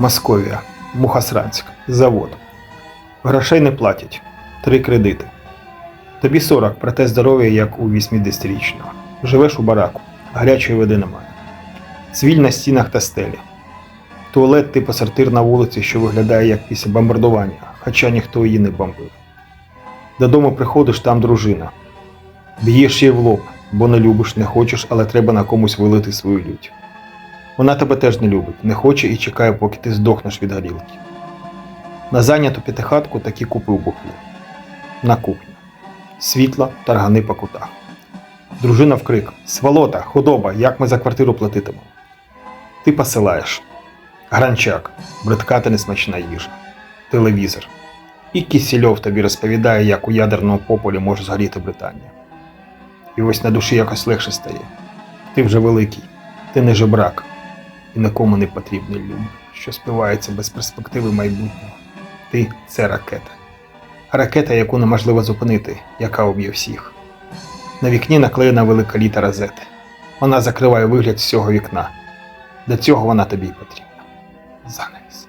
Московія, Мухасранськ, завод. Грошей не платять. Три кредити. Тобі 40, проте здоров'я як у 80-річного. Живеш у бараку, гарячої води немає. Цвіль на стінах та стелі. Туалет типу сортир на вулиці, що виглядає як після бомбардування, хоча ніхто її не бомбив. Додому приходиш, там дружина. Б'єш її в лоб, бо не любиш, не хочеш, але треба на комусь вилити свою лють. Вона тебе теж не любить, не хоче і чекає, поки ти здохнеш від горілки. На зайняту п'ятихатку таки купив бухло. На кухню. Світла, таргани по кутах. Дружина вкрик: Сволота, худоба, як ми за квартиру платитимемо? Ти посилаєш. Гранчак, бридка та несмачна їжа. Телевізор. І Кісільов тобі розповідає, як у ядерному пополі може згоріти Британія. І ось на душі якось легше стає. Ти вже великий, ти не жебрак, і нікому не потрібний люм, що співається без перспективи майбутнього. Ти це ракета. Ракета, яку неможливо зупинити, яка уб'є всіх. На вікні наклеєна велика літера Z. Вона закриває вигляд всього вікна. Для цього вона тобі й потрібна. Занавіс.